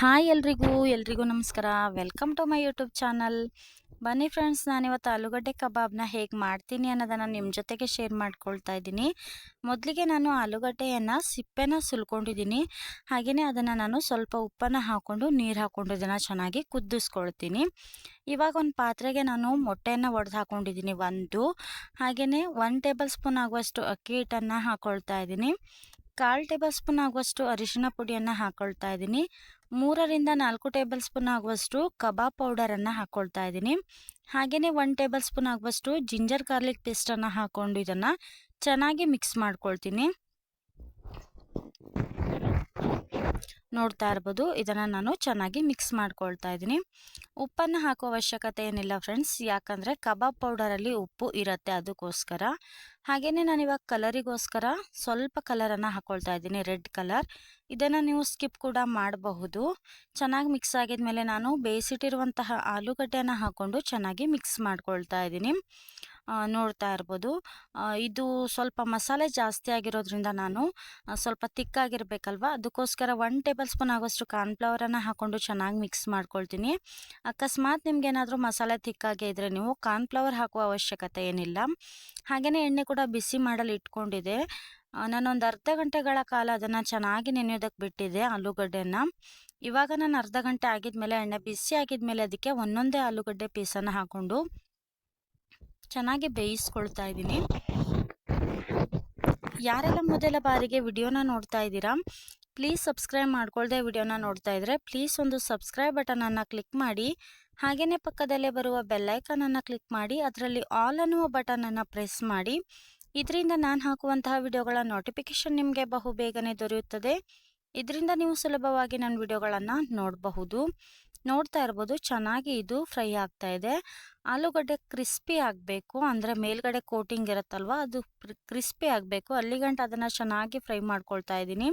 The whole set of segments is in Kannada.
ಹಾಯ್ ಎಲ್ರಿಗೂ ಎಲ್ರಿಗೂ ನಮಸ್ಕಾರ. Welcome to my YouTube channel ಬನ್ನಿ ಫ್ರೆಂಡ್ಸ್ ನಾನಿವತ್ತು ಆಲೂಗಡ್ಡೆ ಕಬಾಬ್ನ ಹೇಗೆ ಮಾಡ್ತೀನಿ ಅನ್ನೋದನ್ನು ನಿಮ್ಮ ಜೊತೆಗೆ ಶೇರ್ ಮಾಡ್ಕೊಳ್ತಾ ಇದ್ದೀನಿ. ಮೊದಲಿಗೆ ನಾನು ಆಲೂಗಡ್ಡೆಯನ್ನು ಸಿಪ್ಪೆನ ಸುಲ್ಕೊಂಡಿದ್ದೀನಿ. ಹಾಗೆಯೇ ಅದನ್ನು ನಾನು ಸ್ವಲ್ಪ ಉಪ್ಪನ್ನು ಹಾಕ್ಕೊಂಡು ನೀರು ಹಾಕ್ಕೊಂಡು ಇದನ್ನು ಚೆನ್ನಾಗಿ ಕುದಿಸ್ಕೊಳ್ತೀನಿ. ಇವಾಗ ಒಂದು ಪಾತ್ರೆಗೆ ನಾನು ಮೊಟ್ಟೆಯನ್ನು ಒಡೆದು ಹಾಕ್ಕೊಂಡಿದ್ದೀನಿ ಒಂದು. ಹಾಗೆಯೇ ಒನ್ ಟೇಬಲ್ ಸ್ಪೂನ್ ಆಗುವಷ್ಟು ಅಕ್ಕಿ ಹಿಟ್ಟನ್ನು ಹಾಕ್ಕೊಳ್ತಾ ಇದ್ದೀನಿ. ಕಾಲು ಟೇಬಲ್ ಸ್ಪೂನ್ ಆಗುವಷ್ಟು ಅರಿಶಿನ ಪುಡಿಯನ್ನು ಹಾಕ್ಕೊಳ್ತಾ ಇದ್ದೀನಿ. ಮೂರರಿಂದ ನಾಲ್ಕು ಟೇಬಲ್ ಸ್ಪೂನ್ ಆಗುವಷ್ಟು ಕಬಾಬ್ ಪೌಡರನ್ನು ಹಾಕ್ಕೊಳ್ತಾ ಇದ್ದೀನಿ. ಹಾಗೆಯೇ ಒನ್ ಟೇಬಲ್ ಸ್ಪೂನ್ ಆಗುವಷ್ಟು ಜಿಂಜರ್ ಗಾರ್ಲಿಕ್ ಪೇಸ್ಟನ್ನು ಹಾಕ್ಕೊಂಡು ಇದನ್ನು ಚೆನ್ನಾಗಿ ಮಿಕ್ಸ್ ಮಾಡ್ಕೊಳ್ತೀನಿ. ನೋಡ್ತಾ ಇರ್ಬೋದು. ಇದನ್ನು ನಾನು ಚೆನ್ನಾಗಿ ಮಿಕ್ಸ್ ಮಾಡ್ಕೊಳ್ತಾ ಇದ್ದೀನಿ. ಉಪ್ಪನ್ನು ಹಾಕೋ ಅವಶ್ಯಕತೆ ಏನಿಲ್ಲ ಫ್ರೆಂಡ್ಸ್ ಯಾಕಂದರೆ ಕಬಾಬ್ ಪೌಡರಲ್ಲಿ ಉಪ್ಪು ಇರುತ್ತೆ ಅದಕ್ಕೋಸ್ಕರ. ಹಾಗೆಯೇ ನಾನು ಇವಾಗ ಕಲರಿಗೋಸ್ಕರ ಸ್ವಲ್ಪ ಕಲರನ್ನು ಹಾಕ್ಕೊಳ್ತಾ ಇದ್ದೀನಿ ರೆಡ್ ಕಲರ್ ಇದನ್ನು ನೀವು ಸ್ಕಿಪ್ ಕೂಡ ಮಾಡಬಹುದು. ಚೆನ್ನಾಗಿ ಮಿಕ್ಸ್ ಆಗಿದ ನಾನು ಬೇಯಿಸಿಟ್ಟಿರುವಂತಹ ಆಲೂಗಡ್ಡೆಯನ್ನು ಹಾಕ್ಕೊಂಡು ಚೆನ್ನಾಗಿ ಮಿಕ್ಸ್ ಮಾಡ್ಕೊಳ್ತಾ ಇದ್ದೀನಿ. ನೋಡ್ತಾ ಇರ್ಬೋದು. ಇದು ಸ್ವಲ್ಪ ಮಸಾಲೆ ಜಾಸ್ತಿ ಆಗಿರೋದ್ರಿಂದ ನಾನು ಸ್ವಲ್ಪ ತಿಕ್ಕಾಗಿರ್ಬೇಕಲ್ವ? ಅದಕ್ಕೋಸ್ಕರ ಒನ್ ಟೇಬಲ್ ಸ್ಪೂನ್ ಆಗೋಷ್ಟು ಕಾರ್ನ್ಫ್ಲವರನ್ನು ಹಾಕ್ಕೊಂಡು ಚೆನ್ನಾಗಿ ಮಿಕ್ಸ್ ಮಾಡ್ಕೊಳ್ತೀನಿ. ಅಕಸ್ಮಾತ್ ನಿಮ್ಗೆ ಏನಾದರೂ ಮಸಾಲೆ ತಿಕ್ಕಾಗೆ ಇದ್ದರೆ ನೀವು ಕಾರ್ನ್ಫ್ಲವರ್ ಹಾಕುವ ಅವಶ್ಯಕತೆ ಏನಿಲ್ಲ. ಹಾಗೆಯೇ ಎಣ್ಣೆ ಕೂಡ ಬಿಸಿ ಮಾಡಲು ಇಟ್ಕೊಂಡಿದೆ. ನಾನೊಂದು ಅರ್ಧ ಗಂಟೆಗಳ ಕಾಲ ಅದನ್ನು ಚೆನ್ನಾಗಿ ನೆನೆಯೋದಕ್ಕೆ ಬಿಟ್ಟಿದ್ದೆ ಆಲೂಗಡ್ಡೆಯನ್ನು ಇವಾಗ ನಾನು ಅರ್ಧ ಗಂಟೆ ಆಗಿದ್ಮೇಲೆ, ಎಣ್ಣೆ ಬಿಸಿ ಆಗಿದ್ಮೇಲೆ ಅದಕ್ಕೆ ಒಂದೊಂದೇ ಆಲೂಗಡ್ಡೆ ಪೀಸನ್ನು ಹಾಕ್ಕೊಂಡು ಚೆನ್ನಾಗಿ ಬೇಯಿಸ್ಕೊಳ್ತಾ ಇದ್ದೀನಿ. ಯಾರೆಲ್ಲ ಮೊದಲ ಬಾರಿಗೆ ವಿಡಿಯೋನ ನೋಡ್ತಾ ಇದ್ದೀರಾ, ಪ್ಲೀಸ್ ಸಬ್ಸ್ಕ್ರೈಬ್ ಮಾಡ್ಕೊಳ್ಳದೆ ವಿಡಿಯೋನ ನೋಡ್ತಾ ಇದ್ರೆ ಪ್ಲೀಸ್ ಒಂದು ಸಬ್ಸ್ಕ್ರೈಬ್ ಬಟನನ್ನು ಕ್ಲಿಕ್ ಮಾಡಿ ಹಾಗೆಯೇ ಪಕ್ಕದಲ್ಲೇ ಬರುವ ಬೆಲ್ಲೈಕನನ್ನು ಕ್ಲಿಕ್ ಮಾಡಿ, ಅದರಲ್ಲಿ ಆಲ್ ಅನ್ನುವ ಬಟನನ್ನು ಪ್ರೆಸ್ ಮಾಡಿ. ಇದರಿಂದ ನಾನು ಹಾಕುವಂತಹ ವಿಡಿಯೋಗಳ ನೋಟಿಫಿಕೇಶನ್ ನಿಮಗೆ ಬಹು ಬೇಗನೆ ದೊರೆಯುತ್ತದೆ. ಇದರಿಂದ ನೀವು ಸುಲಭವಾಗಿ ನನ್ನ ವಿಡಿಯೋಗಳನ್ನು ನೋಡಬಹುದು. ನೋಡ್ತಾ ಇರ್ಬೋದು, ಚೆನ್ನಾಗಿ ಇದು ಫ್ರೈ ಆಗ್ತಾ ಇದೆ. ಆಲೂಗಡ್ಡೆ ಕ್ರಿಸ್ಪಿ ಆಗಬೇಕು, ಅಂದರೆ ಮೇಲ್ಗಡೆ ಕೋಟಿಂಗ್ ಇರುತ್ತಲ್ವ, ಅದು ಕ್ರಿಸ್ಪಿ ಆಗಬೇಕು. ಅಲ್ಲಿಗಂಟ ಅದನ್ನು ಚೆನ್ನಾಗಿ ಫ್ರೈ ಮಾಡ್ಕೊಳ್ತಾ ಇದ್ದೀನಿ.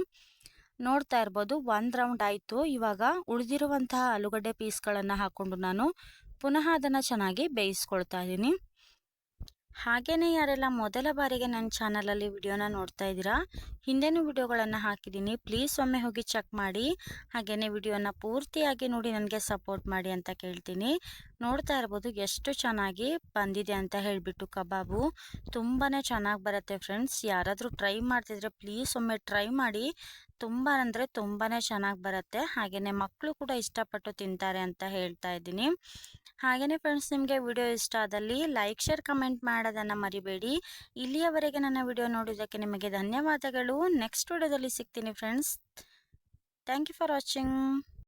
ನೋಡ್ತಾ ಇರ್ಬೋದು, ಒಂದು ರೌಂಡ್ ಆಯಿತು. ಇವಾಗ ಉಳಿದಿರುವಂತಹ ಆಲೂಗಡ್ಡೆ ಪೀಸ್ಗಳನ್ನು ಹಾಕ್ಕೊಂಡು ನಾನು ಪುನಃ ಅದನ್ನು ಚೆನ್ನಾಗಿ ಬೇಯಿಸ್ಕೊಳ್ತಾ ಇದ್ದೀನಿ. ಹಾಗೆಯೇ ಯಾರೆಲ್ಲ ಮೊದಲ ಬಾರಿಗೆ ನನ್ನ ಚಾನಲಲ್ಲಿ ವಿಡಿಯೋನ ನೋಡ್ತಾ ಇದ್ದೀರಾ, ಹಿಂದೆನೂ ವಿಡಿಯೋಗಳನ್ನು ಹಾಕಿದ್ದೀನಿ. ಪ್ಲೀಸ್ ಒಮ್ಮೆ ಹೋಗಿ ಚೆಕ್ ಮಾಡಿ. ಹಾಗೆಯೇ ವಿಡಿಯೋನ ಪೂರ್ತಿಯಾಗಿ ನೋಡಿ ನನಗೆ ಸಪೋರ್ಟ್ ಮಾಡಿ ಅಂತ ಕೇಳ್ತೀನಿ. ನೋಡ್ತಾ ಇರ್ಬೋದು ಎಷ್ಟು ಚೆನ್ನಾಗಿ ಬಂದಿದೆ ಅಂತ ಹೇಳಿಬಿಟ್ಟು ಕಬಾಬು. ತುಂಬಾ ಚೆನ್ನಾಗಿ ಬರುತ್ತೆ ಫ್ರೆಂಡ್ಸ್. ಯಾರಾದರೂ ಟ್ರೈ ಮಾಡ್ತಿದ್ರೆ ಪ್ಲೀಸ್ ಒಮ್ಮೆ ಟ್ರೈ ಮಾಡಿ. ತುಂಬ ಅಂದರೆ ತುಂಬಾ ಚೆನ್ನಾಗಿ ಬರುತ್ತೆ. ಹಾಗೆಯೇ ಮಕ್ಕಳು ಕೂಡ ಇಷ್ಟಪಟ್ಟು ತಿಂತಾರೆ ಅಂತ ಹೇಳ್ತಾ ಇದ್ದೀನಿ. ಹಾಗೆಯೇ ಫ್ರೆಂಡ್ಸ್ ನಿಮಗೆ ವಿಡಿಯೋ ಇಷ್ಟ ಆದಲ್ಲಿ ಲೈಕ್ ಶೇರ್ ಕಮೆಂಟ್ ಮಾಡೋದನ್ನು ಮರಿಬೇಡಿ. ಇಲ್ಲಿಯವರೆಗೆ ನನ್ನ ವಿಡಿಯೋ ನೋಡೋದಕ್ಕೆ ನಿಮಗೆ ಧನ್ಯವಾದಗಳು. ನೆಕ್ಸ್ಟ್ ವಿಡಿಯೋದಲ್ಲಿ ಸಿಗ್ತೀನಿ friends thank you for watching